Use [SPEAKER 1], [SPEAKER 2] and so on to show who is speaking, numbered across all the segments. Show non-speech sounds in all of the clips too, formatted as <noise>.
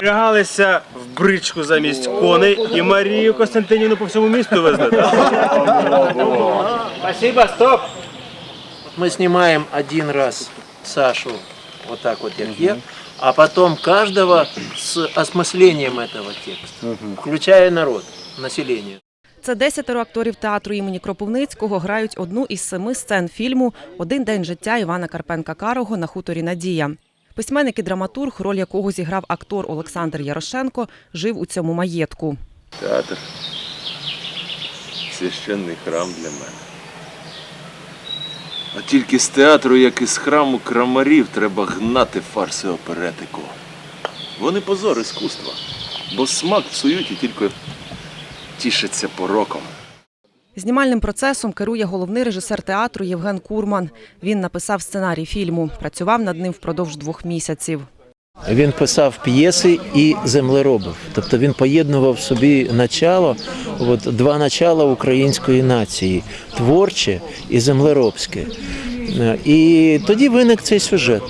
[SPEAKER 1] Влягалися в бричку замість коней і Марію Костянтинівну по всьому місту везли. Спасибо, стоп!
[SPEAKER 2] Мы снимаем один раз Сашу вот так вот, как я, а потом каждого с осмыслением этого текста, включая народ, население.
[SPEAKER 3] Це десятеро акторів театру імені Кропивницького грають одну із семи сцен фільму Один день життя Івана Карпенка Карого на хуторі Надія. Письменник і драматург, роль якого зіграв актор Олександр Ярошенко, жив у цьому маєтку.
[SPEAKER 4] Театр священний храм для мене. А тільки з театру, як із храму крамарів, треба гнати фарси оперетику. Вони позор іскусства, бо смак псують і тільки тішаться пороком.
[SPEAKER 3] Знімальним процесом керує головний режисер театру Євген Курман. Він написав сценарій фільму, працював над ним впродовж двох місяців.
[SPEAKER 2] Він писав п'єси і землеробив. Тобто він поєднував в собі начало, от, два начала української нації творче і землеробське. Е, І тоді виник цей сюжет.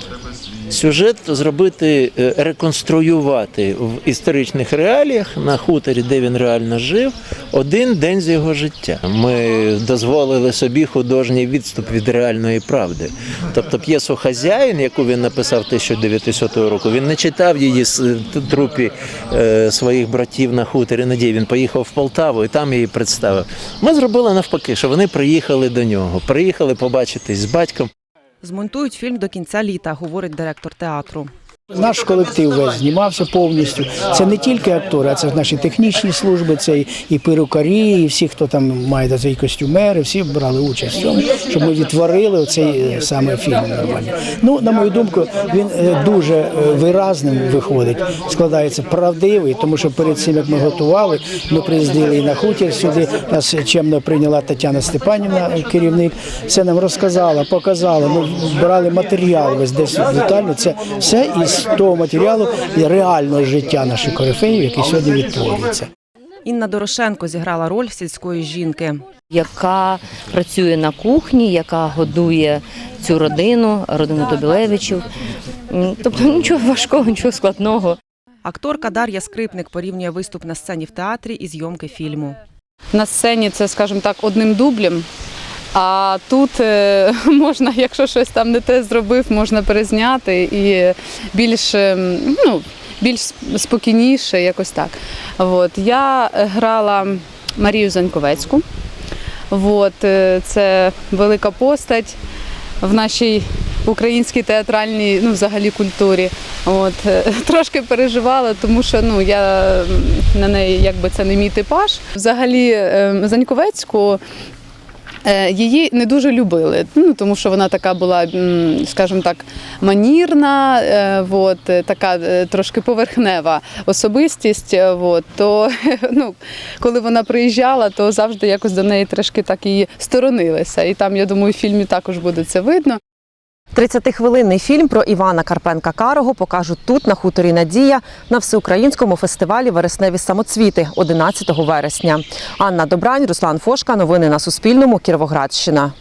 [SPEAKER 2] Сюжет зробити, е, реконструювати в історичних реаліях на хуторі, де він реально жив, один день з його життя. Ми дозволили собі художній відступ від реальної правди. Тобто п'єсу Хазяїн, яку він написав 1900 року, він не читав її з е, трупі е, своїх братів на хуторі Надії. Він поїхав в Полтаву і там її представив. Ми зробили навпаки, що вони приїхали до нього, приїхали побачитись з батьком.
[SPEAKER 3] Змонтують фільм до кінця літа, говорить директор театру.
[SPEAKER 5] Наш колектив весь знімався повністю. Це не тільки актори, а це наші технічні служби, це і- і перукарі, і всі, хто там має до цей костюмери, всі брали участь в цьому, щоб ми відтворили цей е, саме фільм нормально. Ну, на мою думку, він е, дуже е, виразним виходить, складається правдивий, тому що перед цим, як ми готували, ми приїздили і на хутір сюди. Нас чемно прийняла Тетяна Степанівна, керівник. Все нам розказала, показала. Ми брали матеріал весь десь детально. Це все із того матеріалу і реального життя наших корифеїв, який сьогодні відтворюється.
[SPEAKER 3] Інна Дорошенко зіграла роль сільської жінки.
[SPEAKER 6] яка працює на кухні, яка годує цю родину, родину Тобілевичів. Тобто нічого важкого, нічого складного.
[SPEAKER 3] Акторка Дар'я Скрипник порівнює виступ на сцені в театрі і зйомки фільму.
[SPEAKER 7] на сцені це, скажімо так, одним дублем. А тут е, <laughs> можна, якщо щось там не те зробив, можна перезняти і більш, е, ну, більш спокійніше, якось так. От. Я грала Марію Заньковецьку. От. е, Це велика постать в нашій українській театральній, ну, взагалі культурі. От. е, <laughs> Трошки переживала, тому що ну, я на неї, якби це не мій типаж. Взагалі, е, Заньковецьку Її не дуже любили, ну тому що вона така була, скажімо так, манірна, е, от, е, така е, трошки поверхнева особистість. е, От, то <laughs> ну, коли вона приїжджала, то завжди якось до неї трошки так і сторонилися. І там, я думаю, в фільмі також буде це видно.
[SPEAKER 3] 30-хвилинний фільм про Івана Карпенка Карого покажуть тут, на хуторі Надія, на всеукраїнському фестивалі Вересневі самоцвіти 11 вересня. Анна Добрань, Руслан Фошка. Новини на Суспільному. Кіровоградщина.